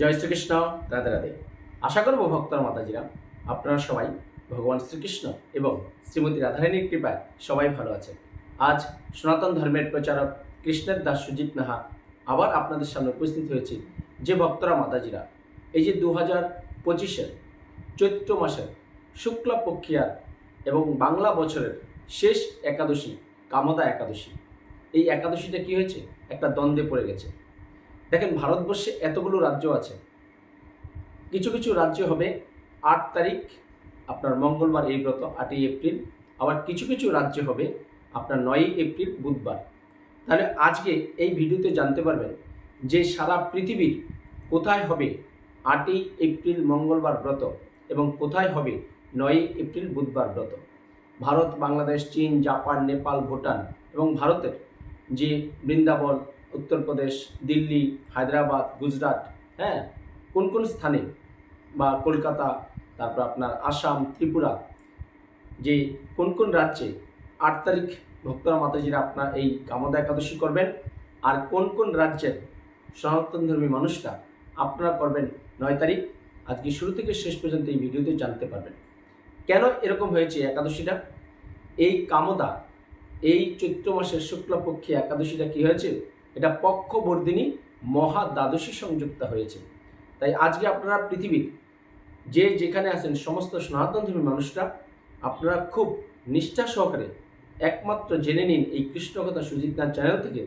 জয় শ্রীকৃষ্ণ, রাধে রাধে। আশা করব ভক্তর, মাতাজিরা, আপনারা সবাই ভগবান শ্রীকৃষ্ণ এবং শ্রীমতী রাধারানীর কৃপায় সবাই ভালো আছেন। আজ সনাতন ধর্মের প্রচারক কৃষ্ণের দাস সুজিত নাহা আবার আপনাদের সামনে উপস্থিত হয়েছি। যে ভক্তরা, মাতাজিরা, এই যে দু হাজার পঁচিশের চৈত্র মাসের শুক্লা পক্ষিয়ার এবং বাংলা বছরের শেষ একাদশী, কামদা একাদশী, এই একাদশীটা কি হয়েছে? একটা দ্বন্দ্বে পড়ে গেছে। দেখেন ভারতবর্ষে এতগুলো রাজ্য আছে। কিছু কিছু রাজ্য হবে আট তারিখ, আপনার মঙ্গলবার এই ব্রত, আটই এপ্রিল। আবার কিছু কিছু রাজ্য হবে আপনার নয়ই এপ্রিল, বুধবার। তাহলে আজকে এই ভিডিওতে জানতে পারবেন যে সারা পৃথিবীর কোথায় হবে আটই এপ্রিল মঙ্গলবার ব্রত এবং কোথায় হবে নয়ই এপ্রিল বুধবার ব্রত। ভারত, বাংলাদেশ, চীন, জাপান, নেপাল, ভুটান এবং ভারতের যে বৃন্দাবন উত্তরপ্রদেশ দিল্লি, হায়দ্রাবাদ, গুজরাট হ্যাঁ? কোন কোন স্থানে? বা কলকাতা, তারপর আপনার আসাম, ত্রিপুরা, যে কোন কোন রাজ্যে আট তারিখ ভক্তরা মাতাজিরা আপনার এই কামদা একাদশী করবেন? আর কোন কোন রাজ্যের সনাতন ধর্মী মানুষরা আপনারা করবেন নয় তারিখ? আজকে শুরু থেকে শেষ পর্যন্ত এই ভিডিওতে জানতে পারবেন। কেন এরকম হয়েছে একাদশীটা? এই কামদা, এই চৈত্র মাসের শুক্লপক্ষী একাদশীটা কি হয়েছে? এটা পক্ষবর্ধিনী মহা দ্বাদশী সংযুক্ত হয়েছে। তাই আজকে আপনারা পৃথিবীর যে যেখানে আছেন, সমস্ত সনাতন ধর্মী মানুষরা, আপনারা খুব নিষ্ঠা সহকারে একমাত্র জেনে নিন এই কৃষ্ণকথা সুজিতনাথ চ্যানেল থেকে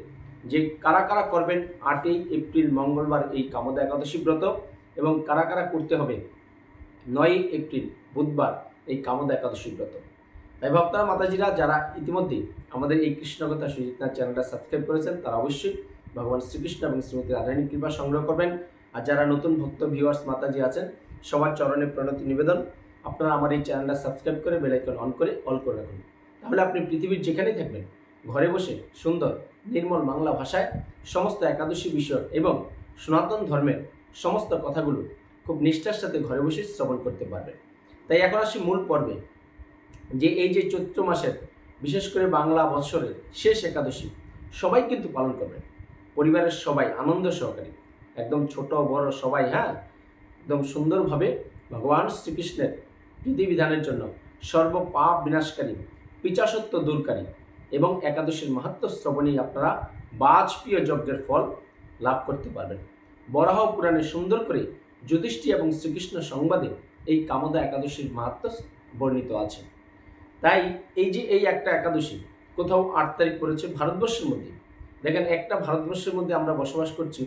যে কারা কারা করবেন আটই এপ্রিল, মঙ্গলবার এই কামদা একাদশী ব্রত এবং কারা কারা করতে হবে নয়ই এপ্রিল, বুধবার এই কামদা একাদশী ব্রত। তাই ভক্তরা, মাতাজিরা যারা ইতিমধ্যেই আমাদের এই কৃষ্ণকথা সুজিতনাথ চ্যানেলটা সাবস্ক্রাইব করেছেন, তারা অবশ্যই ভগবান শ্রীকৃষ্ণ এবং শ্রীমতী রাধারানী কৃপা সংগ্রহ করবেন। আর যারা নতুন ভক্ত ভিউয়ার্স মাতাজি আছেন, সবার চরণে প্রণতি নিবেদন। আপনারা আমার এই চ্যানেলটা সাবস্ক্রাইব করে বেলাইকন অন করে অল করে রাখুন। তাহলে আপনি পৃথিবীর যেখানেই থাকবেন, ঘরে বসে সুন্দর, নির্মল বাংলা ভাষায় সমস্ত একাদশী বিষয় এবং সনাতন ধর্মের সমস্ত কথাগুলো খুব নিষ্ঠার সাথে ঘরে বসে শ্রবণ করতে পারবেন। তাই এখন আসি মূল পর্বে। যে এই যে চৈত্র মাসের, বিশেষ করে বাংলা বৎসরের শেষ একাদশী, সবাই কিন্তু পালন করবেন। পরিবারের সবাই আনন্দ সহকারে। একদম ছোট, বড় সবাই হ্যাঁ? একদম সুন্দরভাবে ভগবান শ্রীকৃষ্ণের বিধিবিধানের জন্য সর্ব পাপ বিনাশকারী, পিচাসত্ব দূরকারী এবং একাদশীর মাহাত্ম শ্রবণেই আপনারা বাজপেয়ী যজ্ঞের ফল লাভ করতে পারবেন। বরাহ পুরাণে সুন্দর করে যুধিষ্ঠি এবং শ্রীকৃষ্ণ সংবাদে এই কামদা একাদশীর মাহাত্ম বর্ণিত আছে। তাই এই যে এই একটা একাদশী, কোথাও আট তারিখ পড়েছে ভারতবর্ষের মধ্যে। দেখেন, একটা ভারতবর্ষের মধ্যে আমরা বসবাস করছি,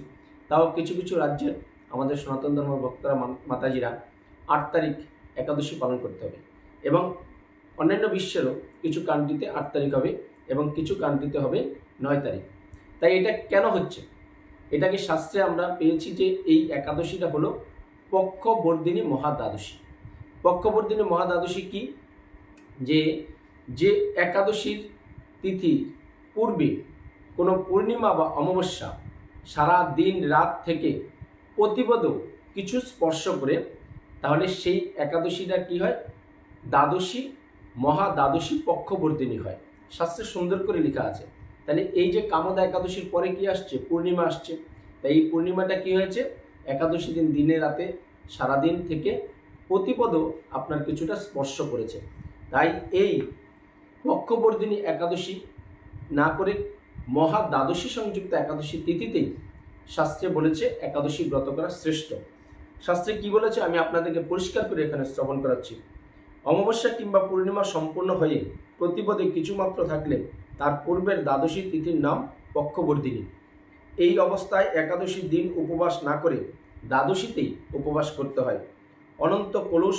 তাও কিছু কিছু রাজ্যের আমাদের সনাতন ধর্ম ভক্তরা মাতাজিরা আট তারিখ একাদশী পালন করতে হবে এবং অন্যান্য বিশ্বেরও কিছু কান্ট্রিতে আট তারিখ হবে এবং কিছু কান্ট্রিতে হবে নয় তারিখ। তাই এটা কেন হচ্ছে? এটাকে শাস্ত্রে আমরা পেয়েছি যে এই একাদশীটা হলো পক্ষবর্ধিনী মহাদ্বাদশী। পক্ষবর্ধিনী মহাদ্বাদশী কি? যে যে একাদশীর তিথি পূর্বে কোনো পূর্ণিমা বা অমাবস্যা সারা দিন রাত থেকে প্রতিপদ কিছু স্পর্শ করে, তাহলে সেই একাদশীটা কি হয়? দ্বাদশী মহা দ্বাদশী পক্ষবর্ধিনী হয়। শাস্ত্রে সুন্দর করে লেখা আছে। তাহলে এই যে কামদা একাদশীর পরে কি আসছে? পূর্ণিমা আসছে। তাই এই পূর্ণিমাটা কি হয়েছে? একাদশী দিন দিনে রাতে সারাদিন থেকে প্রতিপদ আপনার কিছুটা স্পর্শ করেছে। তাই এই পক্ষবর্ধিনী একাদশী না করে মহা দ্বাদশী সংযুক্ত একাদশী তিথিতেই শাস্ত্রে বলেছে একাদশী ব্রত করা শ্রেষ্ঠ। শাস্ত্রে কি বলেছে আমি আপনাদেরকে পরিষ্কার করে এখানে শ্রবণ করাচ্ছি। অমাবস্যা কিংবা পূর্ণিমা সম্পূর্ণ হয়ে প্রতিপদে কিছুমাত্র থাকলে তার পূর্বের দ্বাদশী তিথির নাম পক্ষবর্ধিনী। এই অবস্থায় একাদশী দিন উপবাস না করে দ্বাদশীতেই উপবাস করতে হয়। অনন্ত কলুষ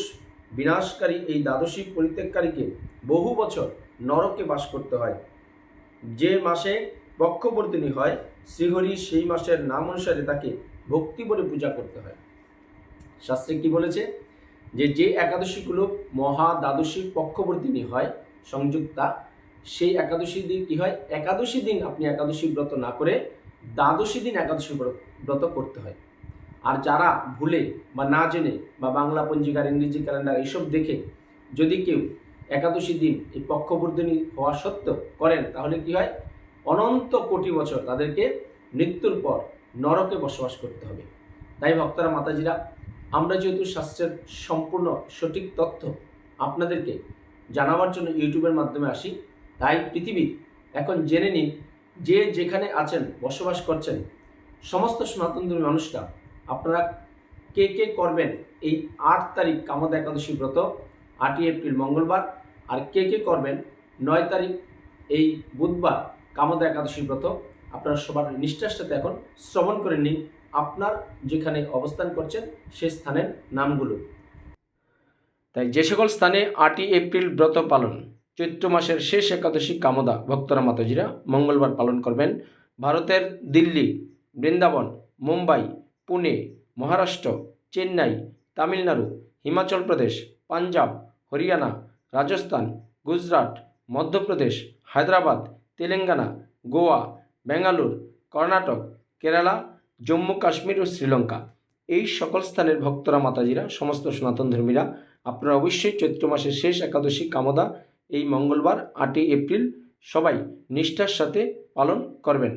বিনাশকারী এই দ্বাদশী পরিত্যাগকারীকে বহু বছর নরকে বাস করতে হয়। যে মাসে পক্ষবর্তিনী হয়, শ্রীহরি সেই মাসের নাম অনুসারে তাকে ভক্তি বলে পূজা করতে হয়। শাস্ত্রে কি বলেছে? যে যে একাদশীগুলো মহা দ্বাদশী পক্ষবর্তিনী হয়, সংযুক্তা, সেই একাদশী দিন কি হয়? একাদশী দিন আপনি একাদশী ব্রত না করে দ্বাদশী দিন একাদশী ব্রত করতে হয়। আর যারা ভুলে বা না জেনে বা বাংলা পঞ্জিকার ইংরেজি ক্যালেন্ডার এইসব দেখে যদি কেউ একাদশী দিন এই পক্ষবর্ধিনী হওয়া সত্ত্বেও করেন, তাহলে কি হয়? অনন্ত কোটি বছর তাদেরকে মৃত্যুর পর নরকে বসবাস করতে হবে। তাই ভক্তরা, মাতাজিরা, আমরা যেহেতু শাস্ত্রের সম্পূর্ণ সঠিক তথ্য আপনাদেরকে জানাবার জন্য ইউটিউবের মাধ্যমে আসি, তাই পৃথিবী এখন জেনে নিন, যে যেখানে আছেন, বসবাস করছেন, সমস্ত সনাতনধর্মী মানুষরা আপনারা কে কে করবেন এই আট তারিখ কামদ একাদশী ব্রত, আটই এপ্রিল মঙ্গলবার, আর কে কে করবেন নয় তারিখ এই বুধবার কামদ একাদশী ব্রত, আপনারা সবার নিষ্ঠার সাথে এখন শ্রবণ করে নিন। আপনার যেখানে অবস্থান করছেন সে স্থানের নামগুলো। তাই যে সকল স্থানে আটই এপ্রিল ব্রত পালন, চৈত্র মাসের শেষ একাদশী কামদা ভক্তরা মাতাজিরা মঙ্গলবার পালন করবেন। ভারতের দিল্লি, বৃন্দাবন, মুম্বাই পুনে, মহারাষ্ট্র, চেন্নাই, তামিলনাড়ু, হিমাচল প্রদেশ, পাঞ্জাব, হরিয়ানা, রাজস্থান, গুজরাট, মধ্যপ্রদেশ, হায়দ্রাবাদ, তেলেঙ্গানা, গোয়া বেঙ্গালুর কর্ণাটক, কেরালা, জম্মু কাশ্মীর ও শ্রীলঙ্কা। এই সকল স্থানের ভক্তরা মাতাজিরা, সমস্ত সনাতন ধর্মীরা, আপনারা অবশ্যই চৈত্র মাসের শেষ একাদশী কামদা এই মঙ্গলবার আটই এপ্রিল সবাই নিষ্ঠার সাথে পালন করবেন।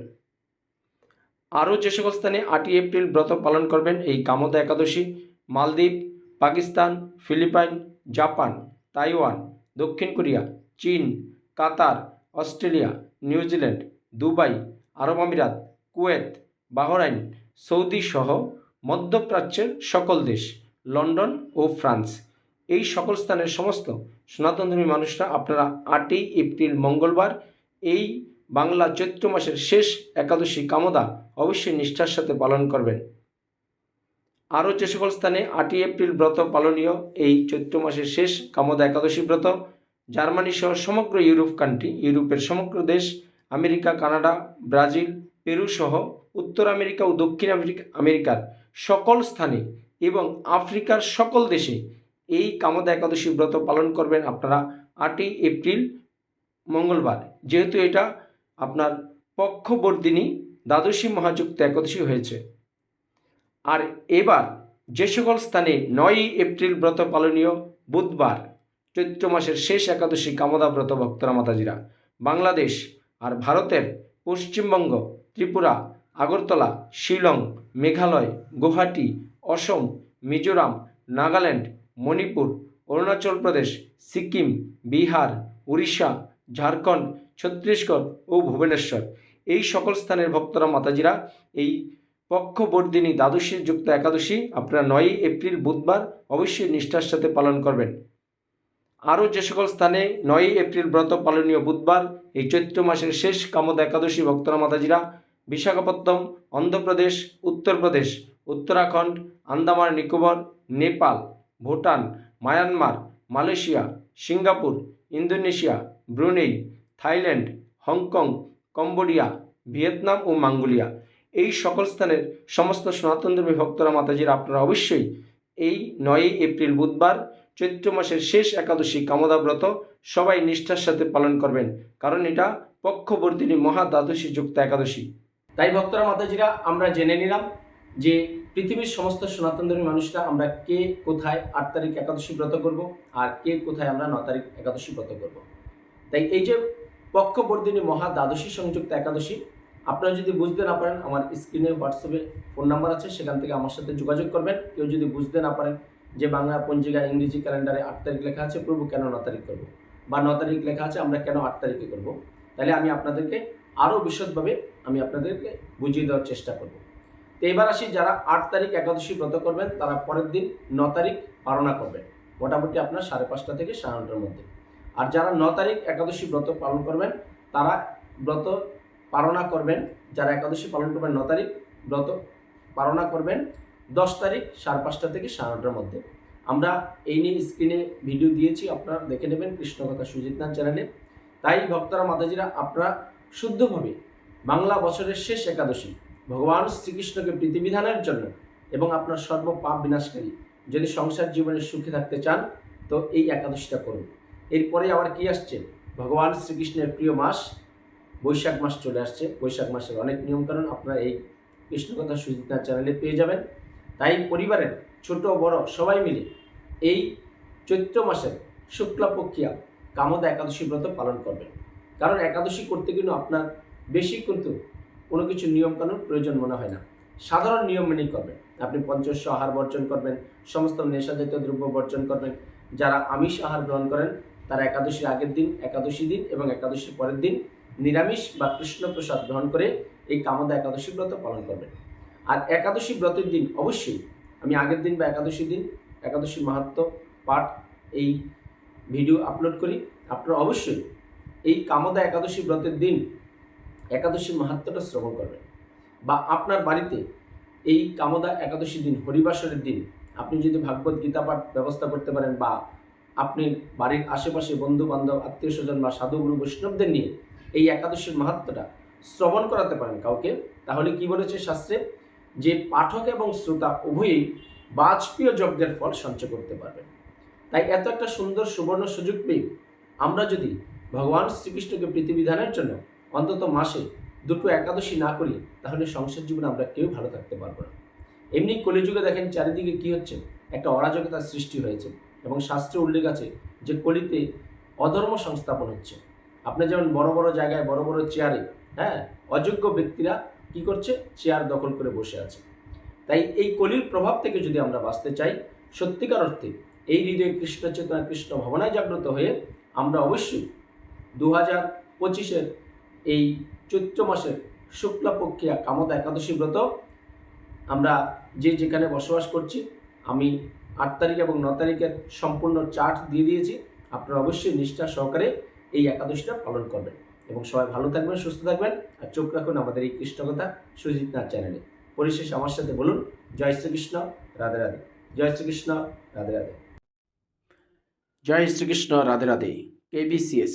আরও যে সকল স্থানে আটই এপ্রিল ব্রত পালন করবেন এই Kamada Ekadashi, Maldives, Pakistan, Philippines, Japan, Taiwan, দক্ষিণ কোরিয়া, চীন, Qatar, Australia, New Zealand, Dubai, আরব আমিরাত, কুয়েত, বাহরাইন, সৌদি সহ মধ্যপ্রাচ্যের সকল দেশ, লন্ডন ও ফ্রান্স। এই সকল স্থানের সমস্ত সনাতনধর্মী মানুষরা আপনারা আটই এপ্রিল মঙ্গলবার এই বাংলা চৈত্র মাসের শেষ একাদশী কামদা অবশ্যই নিষ্ঠার সাথে পালন করবেন। আরও যে সকল স্থানে আটই এপ্রিল ব্রত পালনীয়, এই চৈত্র মাসের শেষ কামদা একাদশী ব্রত, জার্মানি সহ সমগ্র ইউরোপ কান্ট্রি, ইউরোপের সমগ্র দেশ, আমেরিকা, কানাডা, ব্রাজিল, পেরু সহ উত্তর আমেরিকা ও দক্ষিণ আমেরিকা, আমেরিকার সকল স্থানে এবং আফ্রিকার সকল দেশে এই কামদা একাদশী ব্রত পালন করবেন আপনারা আটই এপ্রিল, মঙ্গলবার। যেহেতু এটা আপনার পক্ষবর্দিনী দ্বাদশী মহাযুক্ত একাদশী হয়েছে। আর এবার যে সকল স্থানে নয়ই এপ্রিল ব্রত পালনীয় বুধবার, চৈত্র মাসের শেষ একাদশী কামদা ব্রত ভক্তরা মাতাজিরা, বাংলাদেশ আর ভারতের পশ্চিমবঙ্গ, ত্রিপুরা, আগরতলা, শিলং, মেঘালয়, গুয়াহাটি, অসম, মিজোরাম, নাগাল্যান্ড, মণিপুর, অরুণাচল প্রদেশ, সিকিম, বিহার, উড়িষ্যা, ঝাড়খণ্ড, ছত্তিশগড় ও ভুবনেশ্বর। এই সকল স্থানের ভক্তরা মাতাজিরা, এই পক্ষবর্দিনী দ্বাদশী যুক্ত একাদশী আপনারা নয়ই এপ্রিল বুধবার অবশ্যই নিষ্ঠার সাথে পালন করবেন। আরও যে সকল স্থানে নয়ই এপ্রিল ব্রত পালনীয় বুধবার, এই চৈত্র মাসের শেষ কামদ একাদশী ভক্তরা মাতাজিরা Visakhapatnam Andhra Pradesh, Uttar Pradesh, Uttarakhand, Andaman, Nicobar, Nepal, Bhutan, Myanmar, Malaysia, Singapore, Indonesia, Brunei, Thailand, Hong Kong Cambodia, Vietnam ও মাঙ্গোলিয়া। এই সকল স্থানের সমস্ত সনাতনধর্মী ভক্তরা মাতাজিরা আপনারা অবশ্যই এই নয়ই এপ্রিল বুধবার, চৈত্র মাসের শেষ একাদশী কামদা ব্রত সবাই নিষ্ঠার সাথে পালন করবেন, কারণ এটা পক্ষবর্তিনী মহা দ্বাদশী যুক্ত একাদশী। তাই ভক্তরা মাতাজিরা, আমরা জেনে নিলাম যে পৃথিবীর সমস্ত সনাতনধর্মী মানুষরা আমরা কে কোথায় আট তারিখ একাদশী ব্রত করব আর কে কোথায় আমরা ন তারিখ একাদশী ব্রত করব। তাই এই যে পক্ষবর্তিনী মহা দ্বাদশী সংযুক্ত একাদশী। আপনারা যদি বুঝতে না পারেন, আমার স্ক্রিনে হোয়াটসঅ্যাপে ফোন নাম্বার আছে, সেখান থেকে আমার সাথে যোগাযোগ করবেন। কেউ যদি বুঝতে না পারেন যে বাংলা পঞ্জিকা ইংরেজি ক্যালেন্ডারে আট তারিখ লেখা আছে, প্রভু কেন ন তারিখ করব? বা ন তারিখ লেখা আছে, আমরা কেন আট তারিখে করব? তাহলে আমি আপনাদেরকে আরও বিশদভাবে আমি আপনাদেরকে বুঝিয়ে দেওয়ার চেষ্টা করব। তো এবার আসি, যারা আট তারিখ একাদশী ব্রত করবেন, তারা পরের দিন ন তারিখ পালনা করবেন। মোটামুটি আপনার সাড়ে পাঁচটা থেকে সাড়ে নটার মধ্যে। আর যারা ন তারিখ একাদশী ব্রত পালন করবেন, তারা ব্রত পালনা করবেন। যারা একাদশী পালন করবেন ন তারিখ, ব্রত পালনা করবেন দশ তারিখ সাড়ে পাঁচটা থেকে সাড়ে নটার মধ্যে। আমরা এই নিয়ে স্ক্রিনে ভিডিও দিয়েছি, আপনারা দেখে নেবেন কৃষ্ণকথা সুজিত নাথ চ্যানেলে। তাই ভক্তরা, মাতাজিরা, আপনারা শুদ্ধভাবে বাংলা বছরের শেষ একাদশী, ভগবান শ্রীকৃষ্ণকে প্রীতিবিধানের জন্য এবং আপনার সর্ব পাপ বিনাশকারী যদি সংসার জীবনে সুখে থাকতে চান, তো এই একাদশীটা করুন। এরপরে আবার কি আসছে? ভগবান শ্রীকৃষ্ণের প্রিয় মাস, বৈশাখ মাস চলে আসছে। বৈশাখ মাসের অনেক নিয়মকানুন আপনারা এই কৃষ্ণকথা সুজিতা চ্যানেলে পেয়ে যাবেন। তাই পরিবারের ছোট, বড় সবাই মিলে এই চৈত্র মাসের শুক্লাপক্ষিয়া কামদা একাদশী ব্রত পালন করবেন। কারণ একাদশী করতে কিন্তু আপনার বেশি কিন্তু কোনো কিছু নিয়মকানুন প্রয়োজন মনে হয় না। সাধারণ নিয়ম মেনেই করবেন। আপনি পঞ্চস্ব আহার বর্জন করবেন, সমস্ত নেশাজাতীয় দ্রব্য বর্জন করবেন। যারা আমিষ আহার গ্রহণ করেন তারা একাদশীর আগের দিন, একাদশী দিন এবং একাদশীর পরের দিন নিরামিষ বা কৃষ্ণ প্রসাদ গ্রহণ করে এই কামদা একাদশী ব্রত পালন করবেন। আর একাদশী ব্রতের দিন অবশ্যই আমি আগের দিন বা একাদশী দিন একাদশী মাহাত্ম পাঠ এই ভিডিও আপলোড করি। আপনারা অবশ্যই এই কামদা একাদশী ব্রতের দিন একাদশী মাহাত্মটা শ্রবণ করবেন। বা আপনার বাড়িতে এই কামদা একাদশী দিন, হরিবাসরের দিন আপনি যদি ভাগবত গীতা পাঠ ব্যবস্থা করতে পারেন বা আপনি বাড়ির আশেপাশে বন্ধু বান্ধব আত্মীয় স্বজন বা সাধুগুরু বৈষ্ণবদের নিয়ে এই একাদশীর মাহাত্মটা শ্রবণ করাতে পারেন কাউকে। তাহলে কি বলেছে শাস্ত্রে? যে পাঠক এবং শ্রোতা উভয়ই বাজপেয় যজ্ঞের ফল সঞ্চয় করতে পারবেন তাই এত একটা সুন্দর সুবর্ণ সুযোগ পেয়ে আমরা যদি ভগবান শ্রীকৃষ্ণকে প্রীতিবিধানের জন্য অন্তত মাসে দুটো একাদশী না করি, তাহলে সংসার জীবনে আমরা কেউ ভালো থাকতে পারব না। এমনি কলিযুগে দেখেন চারিদিকে কি হচ্ছে? একটা অরাজকতার সৃষ্টি হয়েছে। এবং শাস্ত্রে উল্লেখ আছে যে কলিতে অধর্ম সংস্থাপন হচ্ছে। আপনি যেমন বড় বড় জায়গায়, বড় বড় চেয়ারে হ্যাঁ অযোগ্য ব্যক্তিরা কি করছে? চেয়ার দখল করে বসে আছে। তাই এই কলির প্রভাব থেকে যদি আমরা বাঁচতে চাই, সত্যিকার অর্থে এই হৃদয়ে কৃষ্ণ চেতনা, কৃষ্ণ ভাবনায় জাগ্রত হয়ে আমরা অবশ্যই দু হাজার পঁচিশের এই চৈত্র মাসের শুক্লপক্ষিয়া কামতা একাদশী ব্রত আমরা যে যেখানে বসবাস করছি, আমি আট তারিখ এবং ন তারিখের সম্পূর্ণ চার্ট দিয়ে দিয়েছি। আপনারা অবশ্যই নিষ্ঠা সহকারে এই একাদশীটা পালন করবেন। এবং সবাই ভালো থাকবেন, সুস্থ থাকবেন, আর চোখ রাখুন আমাদের এই কৃষ্ণকথা সুজিত নাথ চ্যানেলে। পরিশেষে আমার সাথে বলুন, জয় শ্রীকৃষ্ণ, রাধে রাধে। জয় শ্রীকৃষ্ণ, রাধে রাধে। জয় শ্রীকৃষ্ণ, রাধে রাধে। কেবিসিএস